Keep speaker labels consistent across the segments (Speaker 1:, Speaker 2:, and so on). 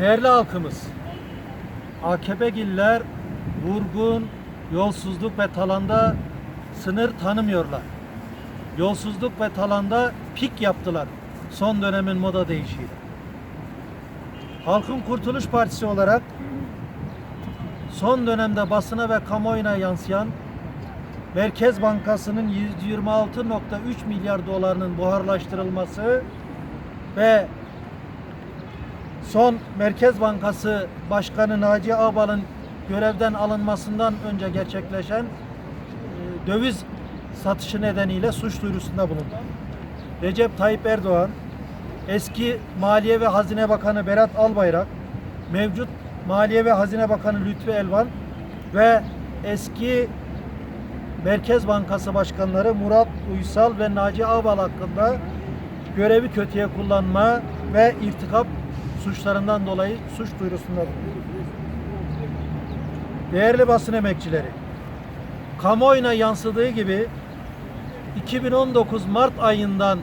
Speaker 1: Değerli halkımız, AKP'giller vurgun, yolsuzluk ve talanda sınır tanımıyorlar. Yolsuzluk ve talanda pik yaptılar son dönemin moda değişiyle. Halkın Kurtuluş Partisi olarak son dönemde basına ve kamuoyuna yansıyan Merkez Bankası'nın 126.3 milyar dolarının buharlaştırılması ve son Merkez Bankası Başkanı Naci Ağbal'ın görevden alınmasından önce gerçekleşen e, döviz satışı nedeniyle suç duyurusunda bulundu. Recep Tayyip Erdoğan, eski Maliye ve Hazine Bakanı Berat Albayrak, mevcut Maliye ve Hazine Bakanı Lütfi Elvan ve eski Merkez Bankası Başkanları Murat Uysal ve Naci Ağbal hakkında görevi kötüye kullanma ve irtikap suçlarından dolayı suç duyurusunda bulundu. Değerli basın emekçileri, kamuoyuna yansıdığı gibi 2019 Mart ayından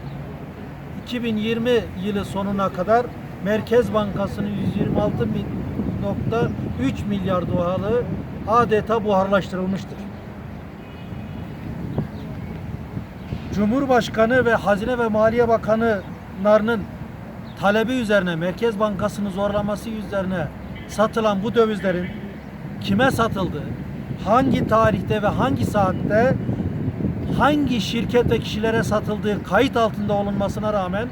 Speaker 1: 2020 yılı sonuna kadar Merkez Bankası'nın 126.3 milyar doları adeta buharlaştırılmıştır. Cumhurbaşkanı ve Hazine ve Maliye Bakanılarının talebi üzerine Merkez Bankası'nın zorlaması üzerine satılan bu dövizlerin kime satıldığı, hangi tarihte ve hangi saatte hangi şirket ve kişilere satıldığı kayıt altında olunmasına rağmen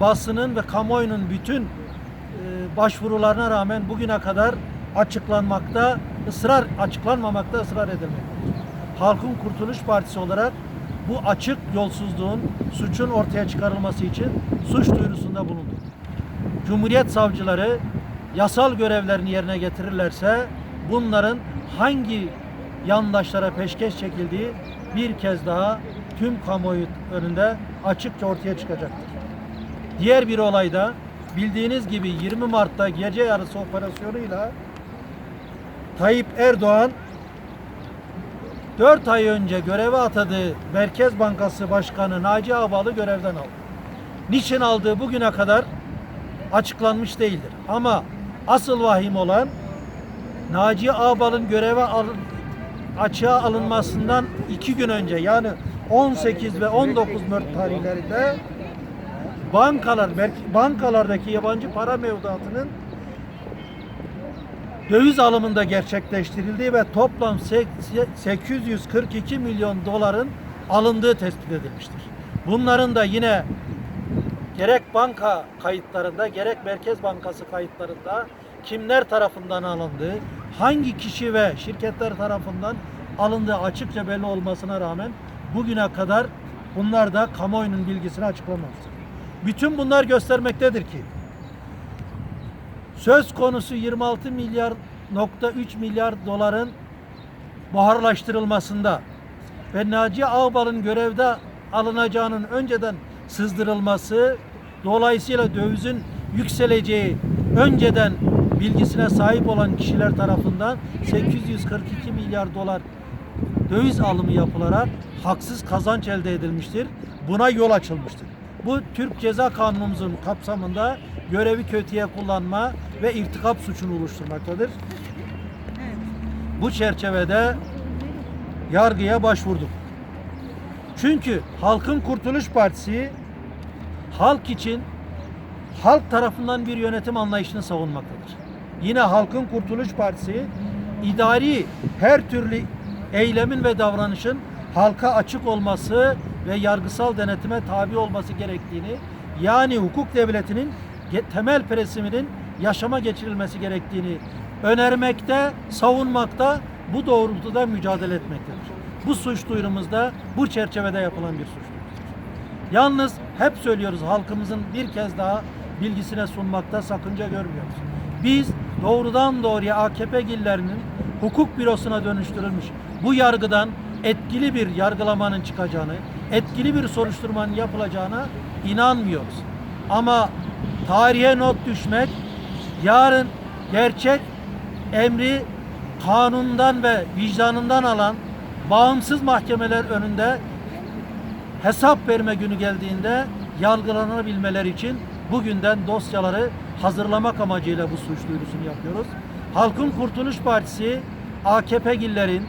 Speaker 1: basının ve kamuoyunun bütün e, başvurularına rağmen bugüne kadar açıklanmakta, ısrar açıklanmamakta ısrar edilmektedir. Halkın Kurtuluş Partisi olarak bu açık yolsuzluğun, suçun ortaya çıkarılması için suç duyurusunda bulunduk. Cumhuriyet savcıları yasal görevlerini yerine getirirlerse bunların hangi yandaşlara peşkeş çekildiği bir kez daha tüm kamuoyu önünde açıkça ortaya çıkacaktır. Diğer bir olayda bildiğiniz gibi 20 Mart'ta gece yarısı operasyonuyla Tayyip Erdoğan 4 ay önce göreve atadığı Merkez Bankası Başkanı Naci Ağbal'ı görevden aldı. Niçin aldığı bugüne kadar açıklanmış değildir. Ama asıl vahim olan Naci Ağbal'ın göreve alın, açığa alınmasından iki gün önce yani 18 ve 19 Mart tarihlerinde bankalar, bankalardaki yabancı para mevduatının döviz alımında gerçekleştirildiği ve toplam sek- 842 milyon doların alındığı tespit edilmiştir. Bunların da yine gerek banka kayıtlarında gerek Merkez Bankası kayıtlarında kimler tarafından alındığı, hangi kişi ve şirketler tarafından alındığı açıkça belli olmasına rağmen bugüne kadar bunlar da kamuoyunun bilgisini açıklamamıştır. Bütün bunlar göstermektedir ki söz konusu 26 milyar nokta 3 milyar doların buharlaştırılmasında ve Naci Ağbal'ın görevde alınacağının önceden sızdırılması dolayısıyla dövizin yükseleceği önceden bilgisine sahip olan kişiler tarafından 842 milyar dolar döviz alımı yapılarak haksız kazanç elde edilmiştir. Buna yol açılmıştır. Bu Türk Ceza Kanunumuzun kapsamında görevi kötüye kullanma ve irtikap suçunu oluşturmaktadır. Bu çerçevede yargıya başvurduk. Çünkü Halkın Kurtuluş Partisi halk için halk tarafından bir yönetim anlayışını savunmaktadır. Yine Halkın Kurtuluş Partisi idari her türlü eylemin ve davranışın halka açık olması ve yargısal denetime tabi olması gerektiğini yani hukuk devletinin temel presiminin yaşama geçirilmesi gerektiğini önermekte, savunmakta, bu doğrultuda mücadele etmektedir. Bu suç duyurumuzda bu çerçevede yapılan bir suç. Yalnız hep söylüyoruz halkımızın bir kez daha bilgisine sunmakta sakınca görmüyoruz. Biz doğrudan doğruya AKP gillerinin hukuk bürosuna dönüştürülmüş bu yargıdan etkili bir yargılamanın çıkacağını, etkili bir soruşturmanın yapılacağına inanmıyoruz. Ama tarihe not düşmek, yarın gerçek emri kanundan ve vicdanından alan bağımsız mahkemeler önünde hesap verme günü geldiğinde yargılanabilmeleri için bugünden dosyaları hazırlamak amacıyla bu suç duyurusunu yapıyoruz. Halkın Kurtuluş Partisi AKP'gillerin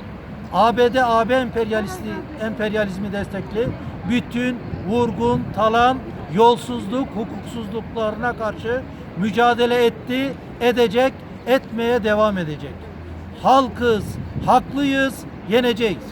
Speaker 1: ABD AB emperyalisti emperyalizmi destekli bütün vurgun, talan, yolsuzluk, hukuksuzluklarına karşı mücadele etti, edecek, etmeye devam edecek. Halkız, haklıyız, yeneceğiz.